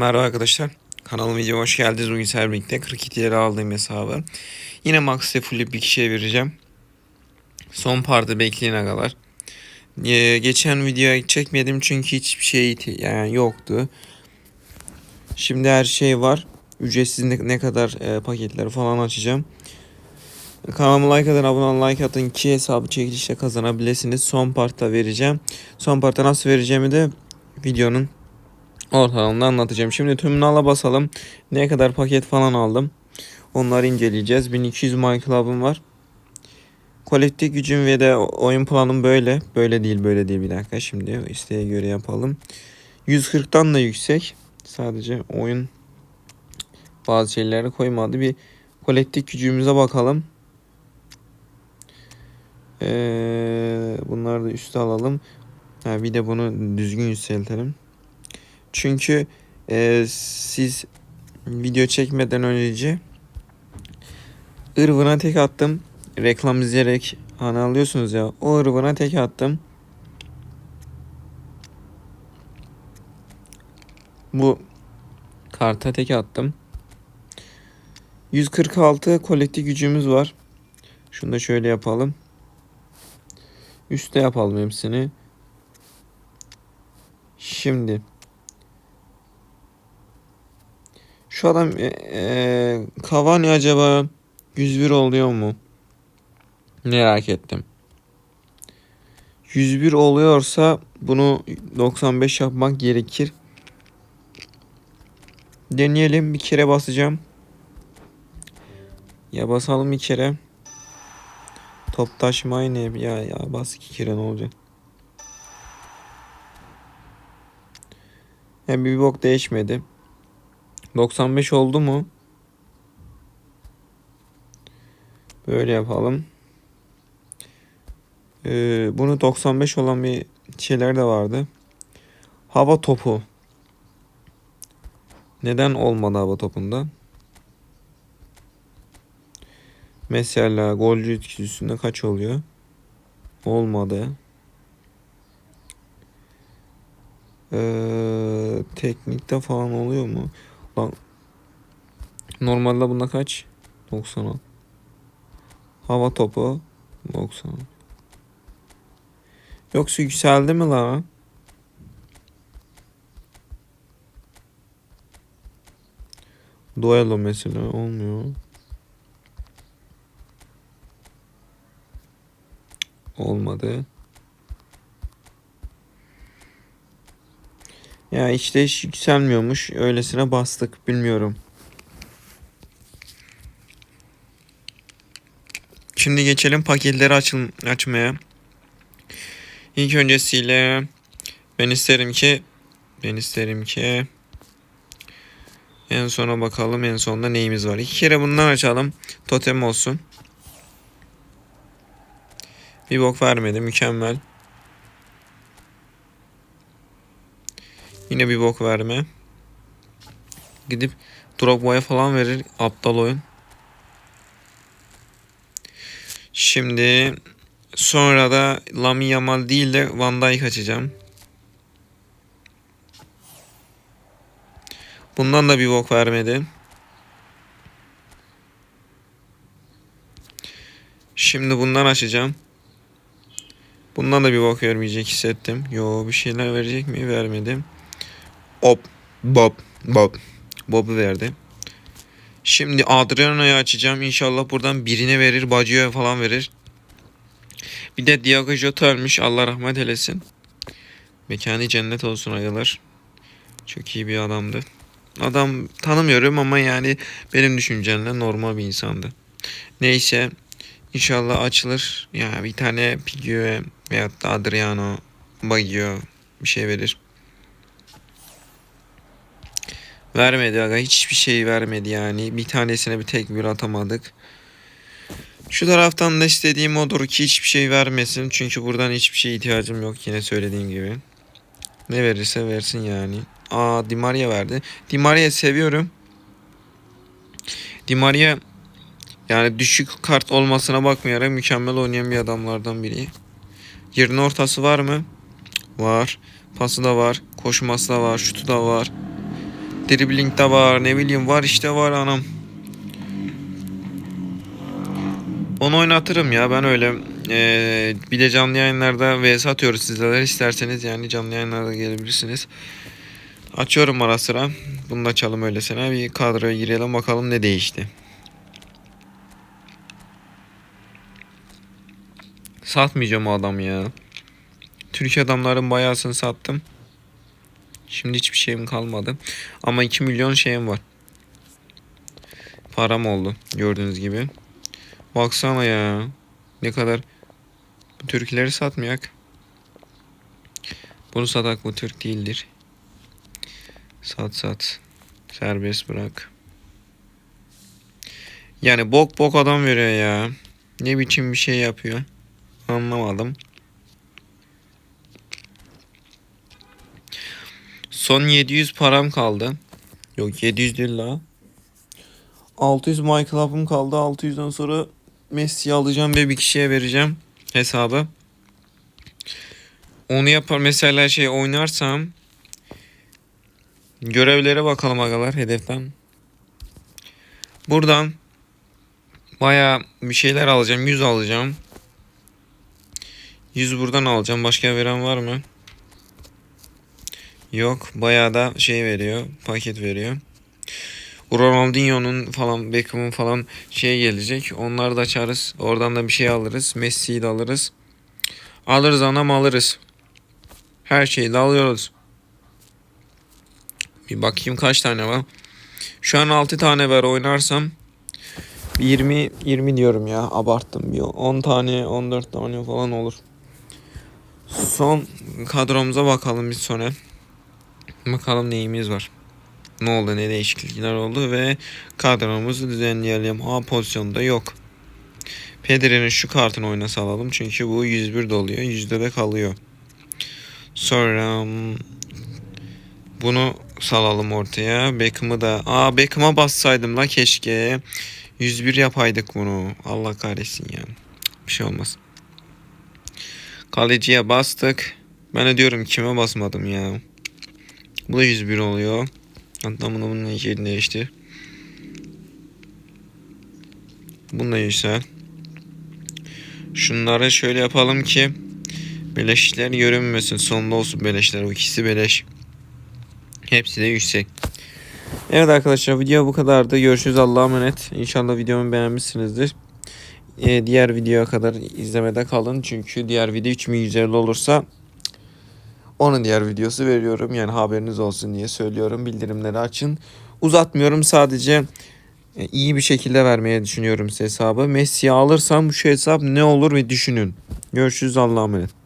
Merhaba arkadaşlar. Kanalıma videoma hoş geldiniz. Bugün sizlerle birlikte 42 lira aldığım hesabı. Yine Max'e full bir kişiye vereceğim. Son partı bekleyene kadar. Ee, geçen videoya çekmedim çünkü hiçbir şey yani yoktu. Şimdi her şey var. Ücretsiz ne, kadar e, paketleri falan açacağım. Kanalıma like atın, abone like atın ki hesabı çekilişle kazanabilirsiniz. Son partta vereceğim. Son partta nasıl vereceğimi de videonun ortalığında anlatacağım. Şimdi tümünala basalım. Ne kadar paket falan aldım. Onları inceleyeceğiz. 1200 My Club'ım var. Kolektif gücüm ve de oyun planım böyle. Böyle değil böyle değil bir dakika. Şimdi isteğe göre yapalım. 140'tan da yüksek. Sadece oyun bazı şeyleri koymadı. Bir kolektif gücümüze bakalım. Ee, bunları da üste alalım. Ha, bir de bunu düzgün yükseltelim. Çünkü e, siz video çekmeden önce ırvına tek attım. Reklam izleyerek hani alıyorsunuz ya. O ırvına tek attım. Bu karta tek attım. 146 kolektif gücümüz var. Şunu da şöyle yapalım. Üste yapalım hepsini. Şimdi Şu adam e, e, Cavani acaba 101 oluyor mu? Merak ettim. 101 oluyorsa bunu 95 yapmak gerekir. Deneyelim bir kere basacağım. Ya basalım bir kere. Top taşıma aynı ya ya bas iki kere ne olacak? Ya bir bok değişmedi. 95 oldu mu? Böyle yapalım. Ee, bunu 95 olan bir şeyler de vardı. Hava topu. Neden olmadı hava topunda? Mesela golcü etkisinde kaç oluyor? Olmadı. Ee, teknikte falan oluyor mu? Lan normalde bunda kaç? 90 Hava topu 90 Yoksa yükseldi mi la? Duelo mesela olmuyor. Olmadı. Ya işte hiç yükselmiyormuş. Öylesine bastık. Bilmiyorum. Şimdi geçelim paketleri açıl açmaya. İlk öncesiyle ben isterim ki ben isterim ki en sona bakalım en sonunda neyimiz var. İki kere bundan açalım. Totem olsun. Bir bok vermedi. Mükemmel. Yine bir bok verme. Gidip Drogba'ya falan verir. Aptal oyun. Şimdi sonra da Lami Yamal değil de Van Dijk açacağım. Bundan da bir bok vermedi. Şimdi bundan açacağım. Bundan da bir bok vermeyecek hissettim. Yo bir şeyler verecek mi? Vermedim. Hop. Bob. Bob. Bob'u verdi. Şimdi Adriano'yu açacağım. İnşallah buradan birine verir. Bacı'ya falan verir. Bir de Diego Jota ölmüş. Allah rahmet eylesin. Mekanı cennet olsun agalar. Çok iyi bir adamdı. Adam tanımıyorum ama yani benim düşüncemle normal bir insandı. Neyse. İnşallah açılır. Ya bir tane Pigio veyahut da Adriano Baggio bir şey verir. Vermedi aga hiçbir şey vermedi yani. Bir tanesine bir tek bir atamadık. Şu taraftan da istediğim odur ki hiçbir şey vermesin. Çünkü buradan hiçbir şey ihtiyacım yok yine söylediğim gibi. Ne verirse versin yani. Aa Di Maria verdi. Di Maria'yı seviyorum. Di Maria yani düşük kart olmasına bakmayarak mükemmel oynayan bir adamlardan biri. Yerin ortası var mı? Var. Pası da var. Koşması da var. Şutu da var. Dribbling de var ne bileyim var işte var anam. Onu oynatırım ya ben öyle. Ee, bir de canlı yayınlarda vs atıyoruz sizler isterseniz yani canlı yayınlarda gelebilirsiniz. Açıyorum ara sıra. Bunu da açalım öylesine. Bir kadroya girelim bakalım ne değişti. Satmayacağım o adamı ya. Türk adamların bayağısını sattım. Şimdi hiçbir şeyim kalmadı. Ama 2 milyon şeyim var. Param oldu gördüğünüz gibi. Baksana ya. Ne kadar bu Türkleri satmayak. Bunu satak bu Türk değildir. Sat sat. Serbest bırak. Yani bok bok adam veriyor ya. Ne biçim bir şey yapıyor. Anlamadım. Son 700 param kaldı. Yok 700 değil la. 600 My Club'ım kaldı. 600'den sonra Messi'yi alacağım ve bir kişiye vereceğim hesabı. Onu yapar mesela şey oynarsam görevlere bakalım agalar hedeften. Buradan baya bir şeyler alacağım. 100 alacağım. 100 buradan alacağım. Başka veren var mı? Yok. Bayağı da şey veriyor. Paket veriyor. Ronaldinho'nun falan Beckham'ın falan şey gelecek. Onları da açarız. Oradan da bir şey alırız. Messi'yi de alırız. Alırız anam alırız. Her şeyi de alıyoruz. Bir bakayım kaç tane var. Şu an 6 tane var oynarsam 20 20 diyorum ya abarttım bir 10 tane 14 tane falan olur. Son kadromuza bakalım bir sonra. Bakalım neyimiz var. Ne oldu ne değişiklikler oldu ve kadromuzu düzenleyelim. A pozisyonda yok. Pedri'nin şu kartını oynasa alalım. Çünkü bu 101 doluyor. Yüzde de kalıyor. Sonra hmm, bunu salalım ortaya. Beckham'ı da... Aa Beckham'a bassaydım la keşke. 101 yapaydık bunu. Allah kahretsin ya. Bir şey olmaz. Kaleciye bastık. Ben de diyorum kime basmadım ya. Bu da 101 oluyor. Hatta bunu bunun yerini değiştir. Bununla yüksel. Şunları şöyle yapalım ki beleşler görünmesin. Sonda olsun beleşler. O ikisi beleş. Hepsi de yüksek. Evet arkadaşlar video bu kadardı. Görüşürüz Allah'a emanet. İnşallah videomu beğenmişsinizdir. Ee, diğer videoya kadar izlemede kalın. Çünkü diğer video 3150 olursa onun diğer videosu veriyorum. Yani haberiniz olsun diye söylüyorum. Bildirimleri açın. Uzatmıyorum sadece e, iyi bir şekilde vermeye düşünüyorum size hesabı. Messi'yi alırsam şu hesap ne olur ve düşünün. Görüşürüz Allah'a emanet.